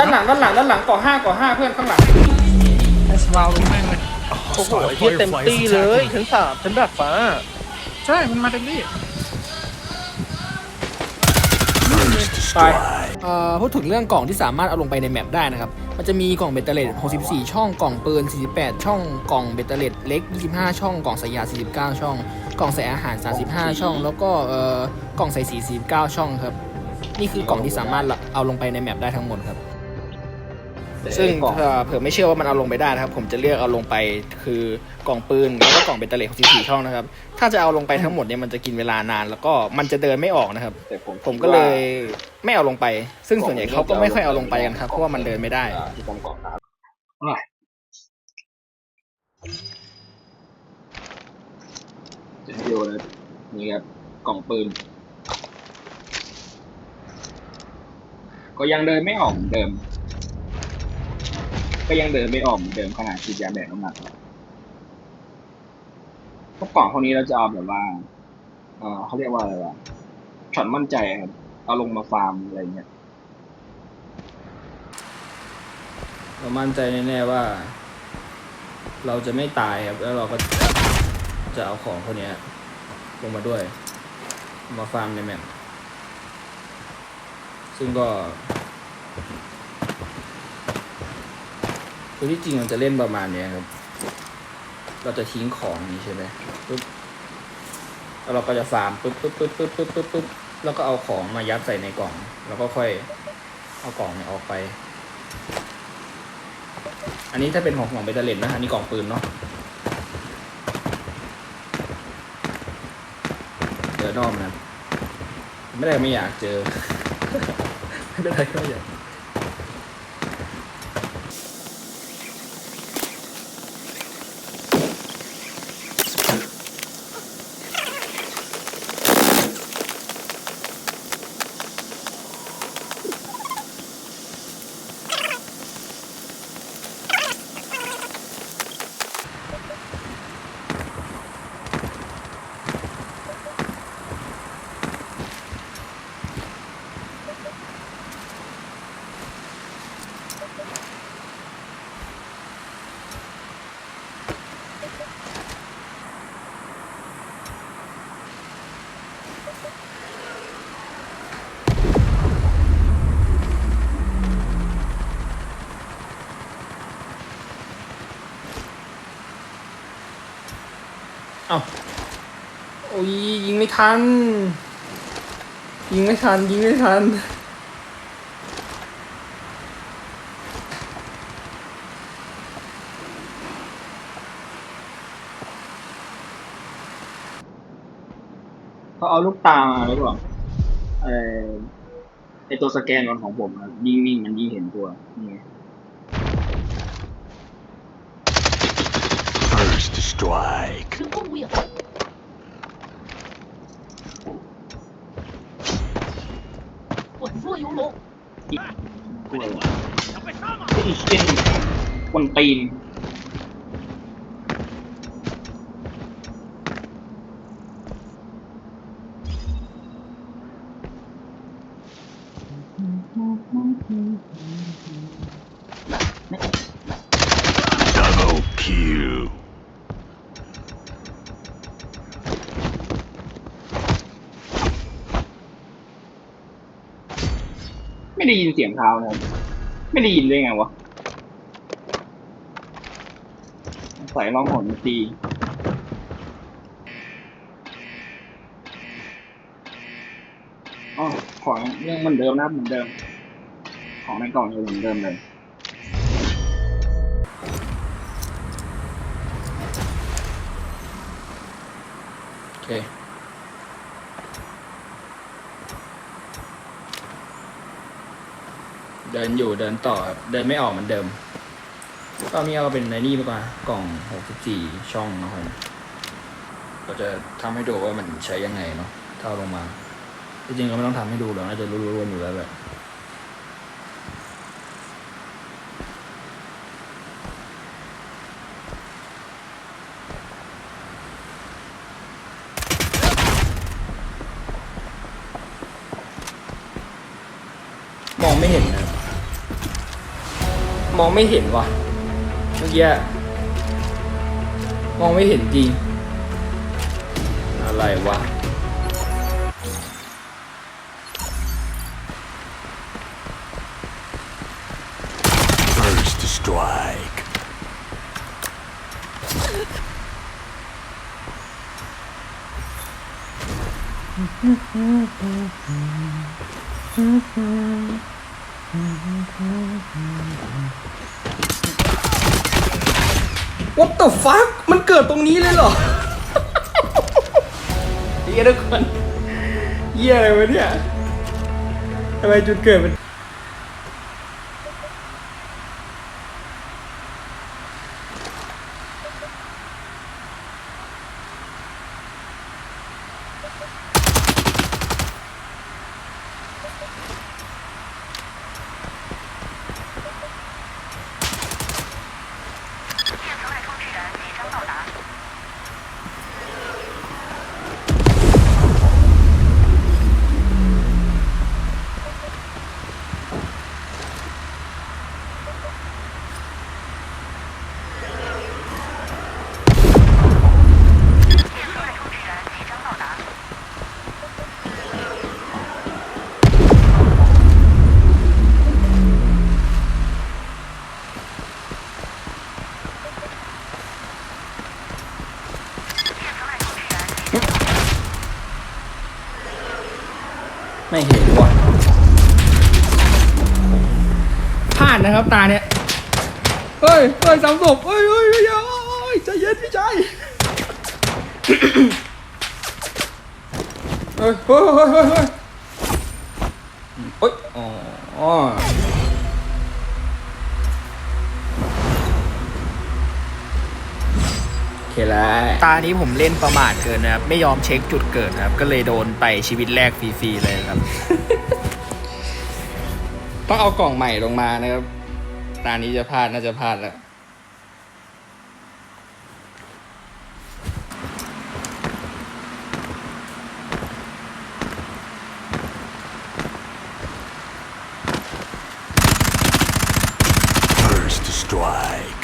ด้านหลังด้านหลังด้านหลังก่อห้าก่อห้าเพื่อนข้างหลังแอสวาลลงแม่งเลยโอ้โหไอ้เหี้ยเต็มตีเลยชั้นสามชั้นดาดฟ้า ใช่มันมาเต็มที่ตายเอ่อพูดถึงเรื่องกล่องที่สามารถเอาลงไปในแมปได้นะครับ มันจะมีกล่องเบตเตอร์เลต64 ช่อง กล่องปืน 48 ช่อง กล่องเบตเตอร์เลตเล็ก 25 ช่อง กล่องใส่ยา 49 ช่อง กล่องใส่อาหาร 35 ช่อง แล้วก็เอ่อกล่องใส่สี49 ช่องครับ นี่คือกล่องที่สามารถเอาลงไปในแมปได้ทั้งหมดครับ ซึ่งเอ่อเผื่อไม่เชื่อว่ามันเอาลงไปได้นะครับ ผมจะเลือกเอาลงไปคือกล่องปืนแล้วก็กล่องเบตเตอร์เลต64ช่องนะครับ ถ้าจะเอาลงไปทั้งหมดเนี่ยมันจะกินเวลานาน แล้วก็มันจะเดินไม่ออกนะครับ แต่ผมผมก็เลยไม่เอาลงไป ซึ่งส่วนใหญ่เขาก็ไม่ค่อยเอาลงไปกันครับเพราะว่ามันเดินไม่ได้ที่ผมเกาะขาจะให้ดูนะนี่ครับกล่องปืน ก็ยังเดินไม่ออกเหมือนเดิม ก็ยังเดินไม่ออกเหมือนเดิมขนาดฉีดยาแบกน้ำหนักพวกกล่องพวกนี้เราจะเอาแบบว่าเออเขาเรียกว่าอะไรวะช็อตมั่นใจครับเอาลงมาฟาร์มอะไรเงี้ยเรามั่นใจแน่ๆว่า เราจะไม่ตายครับแล้วเราก็จะเอาของพวกนี้ลงมาด้วย มาฟาร์มในแมป ซึ่งก็คือที่จริงมันจะเล่นประมาณเนี้ยครับ เราจะทิ้งของนี้ใช่ไหมปุ๊บแล้วเราก็จะฟาร์มปุ๊บปุ๊บปุ๊บปุ๊บปุ๊บปุ๊บปุ๊บแล้วก็เอาของมายัดใส่ในกล่อง แล้วก็ค่อยเอากล่องเนี่ยออกไป อันนี้ถ้าเป็นของของเบตเตอร์เลนนะ อันนี้กล่องปืนเนาะ เจอนอกนะ ไม่ได้ไม่อยากเจอ ไม่ได้ อยากเอ้าโอ้ยยิงไม่ทัน ยิงไม่ทัน ยิงไม่ทัน เขาเอาลูกตามาแล้วก็เออไอตัวสแกนของผมอะยิงนิ่งมันยิงเห็นตัวนี่ไง First strike. 应。稳坐游龙。过了我，你换杯。Thank ไม่ได้ยินเสียงเท้านะครับ ไม่ได้ยินได้ไงวะใส่ร้องหนตีอ๋อของยังเหมือนเดิมนะเหมือนเดิม ของในกล่องยังเหมือนเดิมเลยโอเค เดินอยู่เดินต่อครับเดินไม่ออกเหมือนเดิม ก็มีเอาเป็นในนี่มากกว่ากล่อง 64 ช่องนะครับก็จะทำให้ดูว่ามันใช้ยังไงเนาะถ้าเอาลงมาจริงๆก็ไม่ต้องทำให้ดูหรอกน่าจะรู้ๆกันอยู่แล้วแหละมองไม่เห็นนะ มองไม่เห็นว่ะเมื่อกี้มองไม่เห็นจริง อะไรวะ First strike. What the fuck มันเกิดตรงนี้เลยเหรอเฮียทุกคนเฮียอะไรวะเนี่ยทำไมจุดเกิดมัน ไม่เห็นว่ะพลาดนะครับตาเนี่ย เฮ้ยเฮ้ยสามศพเฮ้ยเฮ้ยเฮ้ยอย่าเฮ้ยใจเย็นพี่ชายเฮ้ยเฮ้ยเฮ้ยเฮ้ยเฮ้ยอ๋อ เคแล้วตานี้ผมเล่นประมาทเกินนะครับ ไม่ยอมเช็คจุดเกิดนะครับ ก็เลยโดนไปชีวิตแรกฟรีๆเลยครับ ต้องเอากล่องใหม่ลงมานะครับ ตานี้จะพลาดน่าจะพลาดแล้ว First strike.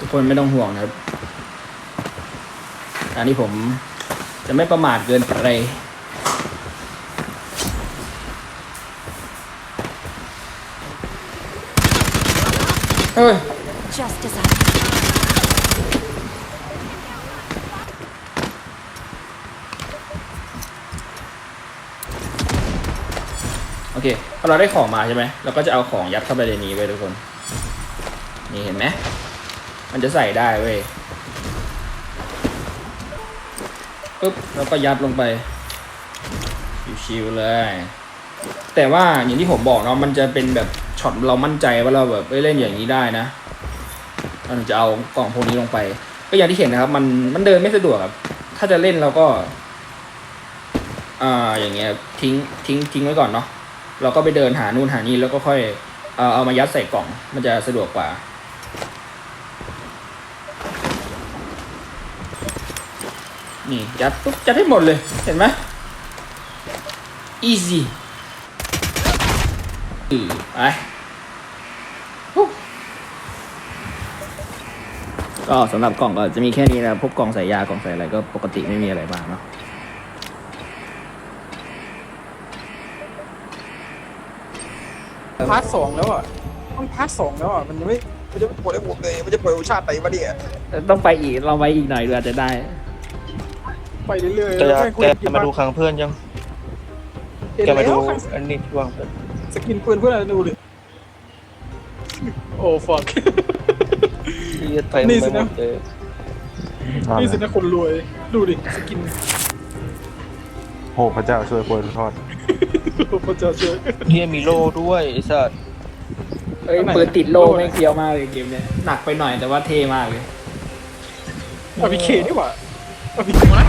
ทุก คนไม่ต้องห่วงนะครับอันนี้ผมจะไม่ประมาทเกินไปเฮ้ยโอเคพอเราได้ของมาใช่ไหมเราก็จะเอาของยัดเข้าไปในนี้ไว้ทุกคน นี่เห็นไหม มันจะใส่ได้เว้ยปุ๊บแล้วก็ยัดลงไปชิวๆเลย แต่ว่าอย่างที่ผมบอกเนาะมันจะเป็นแบบช็อตเรามั่นใจว่าเราแบบเอ้ยเล่นอย่างนี้ได้นะเราจะเอากล่องพวกนี้ลงไป ก็อย่างที่เห็นนะครับ มันมันเดินไม่สะดวกครับ ถ้าจะเล่นเราก็ อ่าอย่างเงี้ยทิ้งทิ้งทิ้งไว้ก่อนเนาะเราก็ไปเดินหานู่นหานี่แล้วก็ค่อยเอาเอามายัดใส่กล่อง มันจะสะดวกกว่า นี่ยัดปุ๊บยัดให้หมดเลย เห็นไหม easy อือไปฮู้ก็สำหรับกล่องก็จะมีแค่นี้นะพวกกล่องใส่ยากล่องใส่อะไรก็ปกติไม่มีอะไรบ้างเนาะพาร์ทสองแล้วอะต้องพาร์ทสองแล้วอะ มันยังไม่ มันจะไม่ปวดไอ้ผมเลย มันจะปล่อยชาติไหนวะเนี่ย ต้องไปอีก เราไปอีกหน่อยดูอาจจะได้ ไปเรื่อยๆแกแล้วม่งคุยแกกินมาดูครั้งเพื่อนยังเห็นแกมาดูแล้วอันนี้ที่วางเพื่อนสกินปืนเพื่อนอะไรดูดิโอ้ฟัก ที่เต็มนี่ไปสิหมนะ ดเลยนี่สินะคนรวย ดูดิสกินโอ้พระเจ้าช่วยโปรยทอดพระเจ้าช่วยเฮียมีโล่ด้วยไอ้สัสเอ้ยอันไหนปืนติดโล่โล่ไหนแม่งเฟี้ยวมากเลยเกมเนี้ยหนักไปหน่อยแต่ว่าเท่มากเลยอาพีเคนี่หว่าอาพีเคนะ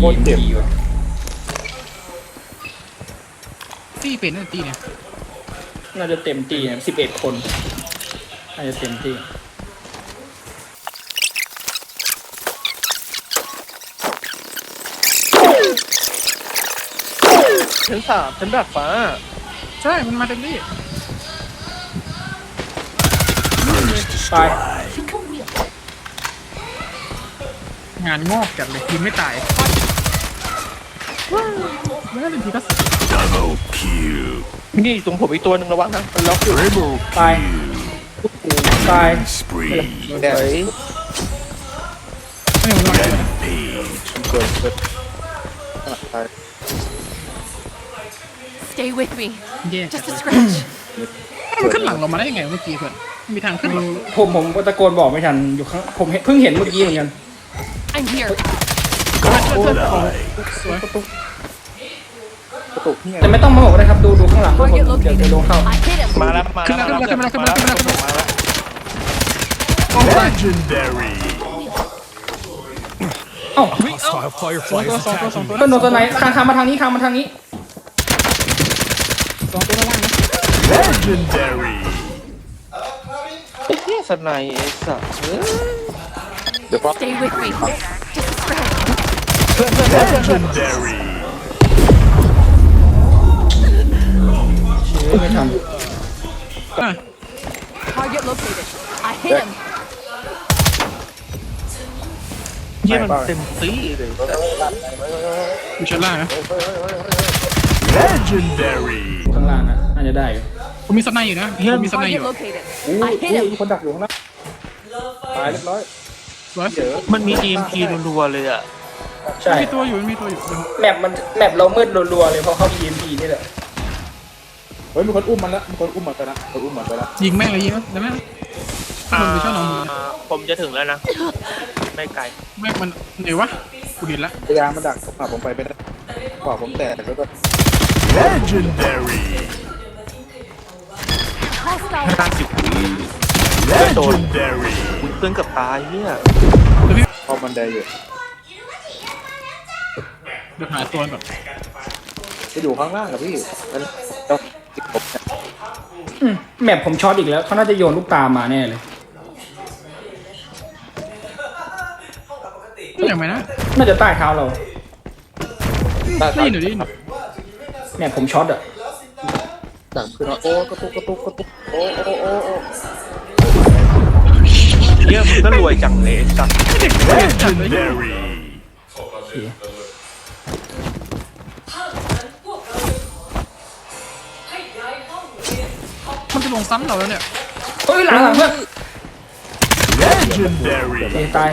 โคตรเจ็บ EMP ว่ะตีเป็นนั่นตีเนี่ยน่าจะเต็มที่สิบเอ็ดคน น่าจะเต็มที่ชั้นสามชั้นดาดฟ้า ใช่มันมาเต็มที่ First strike. งานงอกจัดเลยยิงไม่ตาย แล้วก็เป็นทีก็ Double kill. นี่ตรงผมอีกตัวหนึ่งระวังนะมันล็อกอยู่ Triple Bye. kill. ตาย Spree. เฮ้ยไม่ผมรอด Rampage. Stay with me. แย่จัด Just a scratch. มันขึ้นหลังเรามาได้ยังไงเมื่อกี้เพื่อนไม่มีทางขึ้นหรอกผมผมก็ตะโกนบอกไม่ทันอยู่ข้างผมเห็นเพิ่งเห็นเมื่อกี้เหมือนกัน I'm here. Godlike. สวยแต่ไม่ต้องมาบอกก็ได้ครับ ดูดูข้างหลังทุกคนเดี๋ยวจะ located. โดนเข้า I hit him. มาแล้วมาแล้วมาแล้วมาแล้วมาแล้ว Legendary. เอ้า Hostile fireflies ตัวสองตัวสองตัวก็โดนตัวไหนคางคางมาทางนี้คางมาทางนี้สองตัวระวังนะ Legendary. ไอ้เหี้ยสไนไอ้สัสเฮ้ย Stay with me. Just a scratch. Legendary. ไม่ทัน Target located. I hit him. เหี้ยมันเต็มตีเลยอยู่ชั้นล่างนะ Legendary. ข้างล่างนะน่าจะได้อยู่ผมมีสไนอยู่นะผมมีสไนอ Target ยู่ located. I hit him. คนดักอยู่ข้างหน้าตายเรียบร้อยสวยมันมี EMP รัวๆเลยอะ ใช่ มีตัวอยู่มีตัวอยู่แมปมันแมปเรามืดรัวๆเลยเพราะเขา EMP นี่แหละเฮ้ยมีคนอุ้มมันแล้วมีคนอุ้มมันไปแล้วคนอุ้มมันไปแล้วยิงแม่งเลยยิงได้ไหมมันไปช่วยน้องมือผมจะถึงแล้วนะ ไม่ไกล แม่งมันไหนวะกูเห็นละพยายามมันดักอะผมไปไม่ได้ขวาผมแตกแล้วก็ Legendary. ห้า Hostile. สิบ Legendary. เพื่อนกับตายเนี่ยพอมันไดอยู่ เดี๋ยวหาตัวก่อนจะอยู่ข้างล่างกับพี่มันเราติดผมเนี่ยอืมแมปผมช็อตอีกแล้ว เขาน่าจะโยนลูกตามาแน่เลย นี่อย่างไรนะน่าจะใต้เท้าเราได้ยินหรือได้ยินแมปผมช็อตอะดักขึ้นมาโอ้กระตุกกระตุกกระตุกโอ้โอ้โอ้โอ้เหี้ยมึงก็รวยจังเลยไอ้สัส Legendary. มันจะล งซ้ำเราแล้วเนี่ยเฮ้ยหลังหลังเพื่อน Legendary. โอเคตาย